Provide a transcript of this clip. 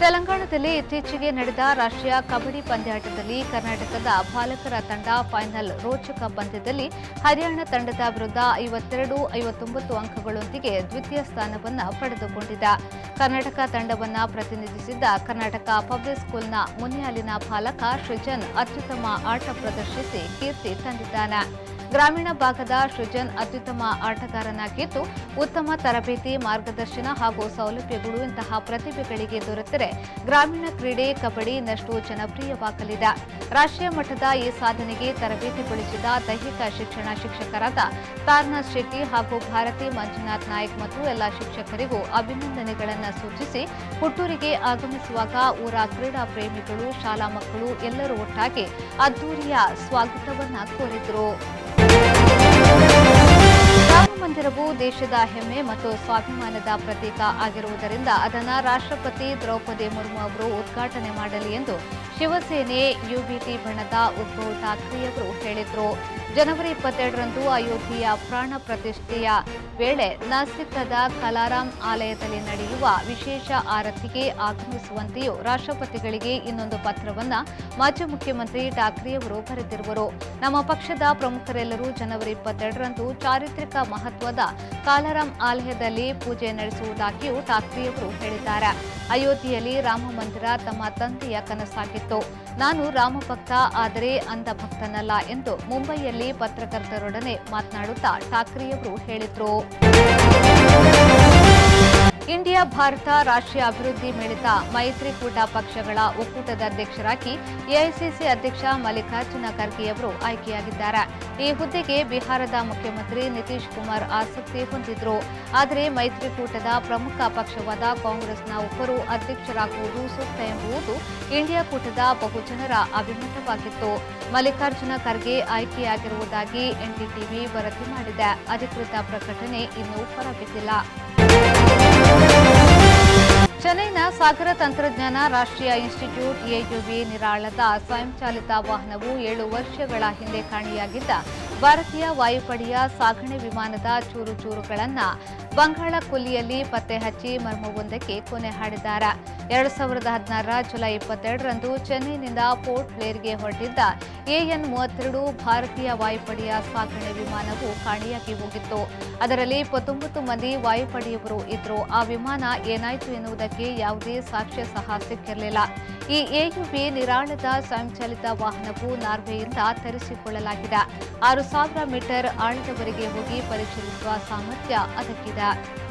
ತೆಲಂಗಾಣದಲ್ಲಿ ಇತ್ತೀಚೆಗೆ ನಡೆದ ರಾಷ್ಟ್ರೀಯ ಕಬಡ್ಡಿ ಪಂದ್ಯಾಟದಲ್ಲಿ ಕರ್ನಾಟಕದ ಬಾಲಕರ ತಂಡ ಫೈನಲ್ ರೋಚಕ ಪಂದ್ಯದಲ್ಲಿ ಹರಿಯಾಣ ತಂಡದ ವಿರುದ್ಧ ಐವತ್ತೆರಡು, ಐವತ್ತೊಂಬತ್ತು ಅಂಕಗಳೊಂದಿಗೆ ದ್ವಿತೀಯ ಸ್ಥಾನವನ್ನು ಪಡೆದುಕೊಂಡಿದೆ. ಕರ್ನಾಟಕ ತಂಡವನ್ನು ಪ್ರತಿನಿಧಿಸಿದ್ದ ಕರ್ನಾಟಕ ಪಬ್ಲಿಕ್ ಸ್ಕೂಲ್ನ ಮುನ್ಯಾಲಿನ ಪಾಲಕ ಸೃಜನ್ ಅತ್ಯುತ್ತಮ ಆಟ ಪ್ರದರ್ಶಿಸಿ ಕೀರ್ತಿ ತಂದಿದ್ದಾನೆ. ಗ್ರಾಮೀಣ ಭಾಗದ ಸೃಜನ್ ಅತ್ಯುತ್ತಮ ಆಟಗಾರನಾಗಿದ್ದು ಉತ್ತಮ ತರಬೇತಿ, ಮಾರ್ಗದರ್ಶನ ಹಾಗೂ ಸೌಲಭ್ಯಗಳು ಇಂತಹ ಪ್ರತಿಭೆಗಳಿಗೆ ದೊರೆತರೆ. ಗ್ರಾಮೀಣ ಕ್ರೀಡೆ ಕಬಡ್ಡಿ ಇನ್ನಷ್ಟು ಜನಪ್ರಿಯವಾಗಲಿದೆ. ರಾಷ್ಟ್ರೀಯ ಮಟ್ಟದ ಈ ಸಾಧನೆಗೆ ತರಬೇತಿಗೊಳಿಸಿದ ದೈಹಿಕ ಶಿಕ್ಷಣ ಶಿಕ್ಷಕರಾದ ತಾರ್ನಾಥ್ ಶೆಟ್ಟಿ ಹಾಗೂ ಭಾರತಿ, ಮಂಜುನಾಥ್ ನಾಯಕ್ ಮತ್ತು ಎಲ್ಲ ಶಿಕ್ಷಕರಿಗೂ ಅಭಿನಂದನೆಗಳನ್ನು ಸೂಚಿಸಿ ಹುಟ್ಟೂರಿಗೆ ಆಗಮಿಸುವಾಗ ಊರ ಕ್ರೀಡಾ ಪ್ರೇಮಿಗಳು, ಶಾಲಾ ಮಕ್ಕಳು ಎಲ್ಲರೂ ಒಟ್ಟಾಗಿ ಅದ್ದೂರಿಯ ಸ್ವಾಗತವನ್ನು ಕೋರಿದರು. ಮಂದಿರವು ದೇಶದ ಹೆಮ್ಮೆ ಮತ್ತು ಸ್ವಾಭಿಮಾನದ ಪ್ರತೀಕ ಆಗಿರುವುದರಿಂದ ಅದನ್ನು ರಾಷ್ಟ್ರಪತಿ ದ್ರೌಪದಿ ಮುರ್ಮು ಅವರು ಉದ್ಘಾಟನೆ ಮಾಡಲಿ ಎಂದು ಶಿವಸೇನೆ ಯುಬಿಟಿ ಬಣದ ಉದ್ಧವ್ ಠಾಕ್ರೆಯವರು ಹೇಳಿದರು. ಜನವರಿ ಇಪ್ಪತ್ತೆರಡರಂದು ಅಯೋಧ್ಯೆಯ ಪ್ರಾಣ ಪ್ರತಿಷ್ಠೆಯ ವೇಳೆ ನಾಸಿಕದ ಕಲಾರಾಮ್ ಆಲಯದಲ್ಲಿ ನಡೆಯುವ ವಿಶೇಷ ಆರತಿಗೆ ಆಗಮಿಸುವಂತೆಯೂ ರಾಷ್ಟ್ರಪತಿಗಳಿಗೆ ಇನ್ನೊಂದು ಪತ್ರವನ್ನ ಮಾಜಿ ಮುಖ್ಯಮಂತ್ರಿ ಠಾಕ್ರೆಯವರು ಬರೆದಿರುವರು. ನಮ್ಮ ಪಕ್ಷದ ಪ್ರಮುಖರೆಲ್ಲರೂ ಜನವರಿ ಇಪ್ಪತ್ತೆರಡರಂದು ಚಾರಿತ್ರಿಕ ಮಹತ್ವದ ಕಾಲಾರಾಮ್ ಆಲಯದಲ್ಲಿ ಪೂಜೆ ನಡೆಸುವುದಾಗಿಯೂ ಠಾಕ್ರೆಯವರು ಹೇಳಿದ್ದಾರೆ. ಅಯೋಧ್ಯೆಯಲ್ಲಿ ರಾಮ ಮಂದಿರ ತಮ್ಮ ತಂದೆಯ ಕನಸಾಗಿತ್ತು. ನಾನು ರಾಮ ಭಕ್ತ, ಆದರೆ ಅಂಧ ಭಕ್ತನಲ್ಲ ಎಂದು ಮುಂಬೈಯಲ್ಲಿ ಪತ್ರಕರ್ತರೊಡನೆ ಮಾತನಾಡುತ್ತಾ ಠಾಕ್ರೆಯವರು ಹೇಳಿದರು. Tchau. ಇಂಡಿಯಾ, ಭಾರತ, ರಾಷ್ಟ್ರೀಯ ಅಭಿವೃದ್ಧಿ ಮಿಳಿತ ಮೈತ್ರಿಕೂಟ ಪಕ್ಷಗಳ ಒಕ್ಕೂಟದ ಅಧ್ಯಕ್ಷರಾಗಿ ಎಐಸಿಸಿ ಅಧ್ಯಕ್ಷ ಮಲ್ಲಿಕಾರ್ಜುನ ಖರ್ಗೆಯವರು ಆಯ್ಕೆಯಾಗಿದ್ದಾರೆ. ಈ ಹುದ್ದೆಗೆ ಬಿಹಾರದ ಮುಖ್ಯಮಂತ್ರಿ ನಿತೀಶ್ ಕುಮಾರ್ ಆಸಕ್ತಿ ಹೊಂದಿದ್ರು. ಆದರೆ ಮೈತ್ರಿಕೂಟದ ಪ್ರಮುಖ ಪಕ್ಷವಾದ ಕಾಂಗ್ರೆಸ್ನ ಒಬ್ಬರು ಅಧ್ಯಕ್ಷರಾಗುವುದು ಸೂಕ್ತ ಎಂಬುದು ಇಂಡಿಯಾ ಕೂಟದ ಬಹುಜನರ ಅಭಿಮತವಾಗಿತ್ತು. ಮಲ್ಲಿಕಾರ್ಜುನ ಖರ್ಗೆ ಆಯ್ಕೆಯಾಗಿರುವುದಾಗಿ ಎನ್ಡಿಟಿವಿ ವರದಿ ಮಾಡಿದೆ. ಅಧಿಕೃತ ಪ್ರಕಟಣೆ ಇನ್ನೂ ಹೊರಬಿದ್ದಿಲ್ಲ. ಚೆನ್ನೈನ ಸಾಗರ ತಂತ್ರಜ್ಞಾನ ರಾಷ್ಟ್ರೀಯ ಇನ್ಸ್ಟಿಟ್ಯೂಟ್ ಎಯುವಿ ನಿರಾಳದ ಸ್ವಯಂಚಾಲಿತ ವಾಹನವು ಏಳು ವರ್ಷಗಳ ಹಿಂದೆ ಕಾಣೆಯಾಗಿದ್ದ ಭಾರತೀಯ ವಾಯುಪಡೆಯ ಸಾಗಣೆ ವಿಮಾನದ ಚೂರು ಚೂರುಗಳನ್ನು ಬಂಗಾಳ ಕೊಲ್ಲಿಯಲ್ಲಿ ಪತ್ತೆ ಹಚ್ಚಿ ಮರ್ಮವೊಂದಕ್ಕೆ ಕೊನೆ ಹಾಡಿದ್ದಾರೆ. ಎರಡು ಸಾವಿರದ ಹದಿನಾರರ ಜುಲೈ ಇಪ್ಪತ್ತೆರಡರಂದು ಚೆನ್ನೈನಿಂದ ಪೋರ್ಟ್ ಬ್ಲೇರ್ಗೆ ಹೊರಟಿದ್ದ ಎಎನ್ ಮೂವತ್ತೆರಡು ಭಾರತೀಯ ವಾಯುಪಡೆಯ ಸಾಗಣೆ ವಿಮಾನವು ಕಾಣೆಯಾಗಿ ಹೋಗಿತ್ತು. ಅದರಲ್ಲಿ ಇಪ್ಪತ್ತೊಂಬತ್ತು ಮಂದಿ ವಾಯುಪಡೆಯವರು ಇದ್ರು ಆ ವಿಮಾನ ಏನಾಯಿತು ಎನ್ನುವುದಕ್ಕೆ ಯಾವುದೇ ಸಾಕ್ಷ್ಯ ಸಹ ಸಿಕ್ಕಿರಲಿಲ್ಲ. ಈ ಎಯುವಿ ನಿರಾಳದ ಸ್ವಯಂಚಾಲಿತ ವಾಹನವು ನಾರ್ವೆಯಿಂದ ತರಿಸಿಕೊಳ್ಳಲಾಗಿದೆ. ಆರು ಸಾವಿರ ಮೀಟರ್ ಆಳದವರೆಗೆ ಹೋಗಿ ಪರಿಶೀಲಿಸುವ ಸಾಮರ್ಥ್ಯ ಅದಕ್ಕಿದೆ.